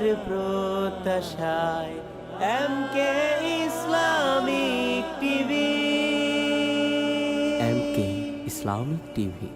মনের প্রত্যাশায় M K Islamic TV M K Islamic TV